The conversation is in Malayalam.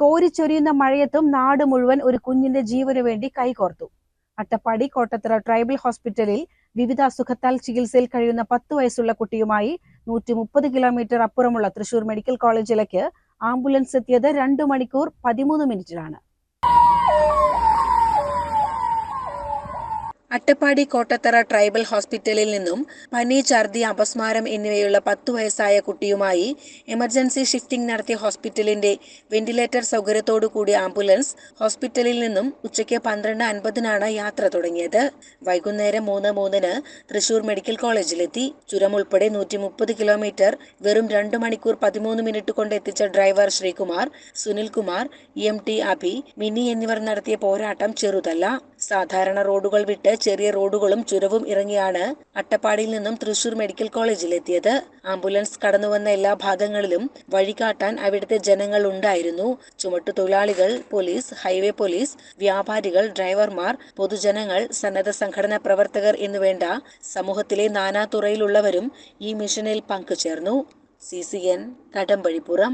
കോരിച്ചൊരിയുന്ന മഴയത്തും നാട് മുഴുവൻ ഒരു കുഞ്ഞിന്റെ ജീവനു വേണ്ടി കൈകോർത്തു. അട്ടപ്പാടി കോട്ടത്തറ ട്രൈബൽ ഹോസ്പിറ്റലിൽ വിവിധ അസുഖത്താൽ ചികിത്സയിൽ കഴിയുന്ന പത്ത് വയസ്സുള്ള കുട്ടിയുമായി നൂറ്റി മുപ്പത് കിലോമീറ്റർ അപ്പുറമുള്ള തൃശൂർ മെഡിക്കൽ കോളേജിലേക്ക് ആംബുലൻസ് എത്തിയത് രണ്ടു മണിക്കൂർ പതിമൂന്ന് മിനിറ്റിലാണ്. അട്ടപ്പാടി കോട്ടത്തറ ട്രൈബൽ ഹോസ്പിറ്റലിൽ നിന്നും പനി ഛർദി അപസ്മാരം എന്നിവയുള്ള പത്തു വയസ്സായ കുട്ടിയുമായി എമർജൻസി ഷിഫ്റ്റിംഗ് നടത്തിയ ഹോസ്പിറ്റലിന്റെ വെന്റിലേറ്റർ സൗകര്യത്തോടു കൂടിയ ആംബുലൻസ് ഹോസ്പിറ്റലിൽ നിന്നും ഉച്ചയ്ക്ക് പന്ത്രണ്ട് അൻപതിനാണ് യാത്ര തുടങ്ങിയത്. വൈകുന്നേരം മൂന്ന് മൂന്നിന് തൃശൂർ മെഡിക്കൽ കോളേജിലെത്തി. ചുരം ഉൾപ്പെടെ നൂറ്റി മുപ്പത് കിലോമീറ്റർ വെറും രണ്ടു മണിക്കൂർ പതിമൂന്ന് മിനിറ്റ് കൊണ്ട് എത്തിച്ച driver Sreekumar Sunilkumar E M T Abhi Mini എന്നിവർ നടത്തിയ പോരാട്ടം ചെറുതല്ല. സാധാരണ റോഡുകൾ വിട്ട് ചെറിയ റോഡുകളും ചുരവും ഇറങ്ങിയാണ് അട്ടപ്പാടിയിൽ നിന്നും തൃശൂർ മെഡിക്കൽ കോളേജിലെത്തിയത്. ആംബുലൻസ് കടന്നുവന്ന എല്ലാ ഭാഗങ്ങളിലും വഴികാട്ടാൻ അവിടുത്തെ ജനങ്ങൾ ഉണ്ടായിരുന്നു. ചുമട്ടു തൊഴിലാളികൾ പോലീസ് ഹൈവേ പോലീസ് വ്യാപാരികൾ ഡ്രൈവർമാർ പൊതുജനങ്ങൾ സന്നദ്ധ സംഘടനാ പ്രവർത്തകർ എന്നുവേണ്ട സമൂഹത്തിലെ നാനാതുറയിലുള്ളവരും ഈ മിഷനിൽ പങ്കുചേർന്നു. C C N Kadampazhipuram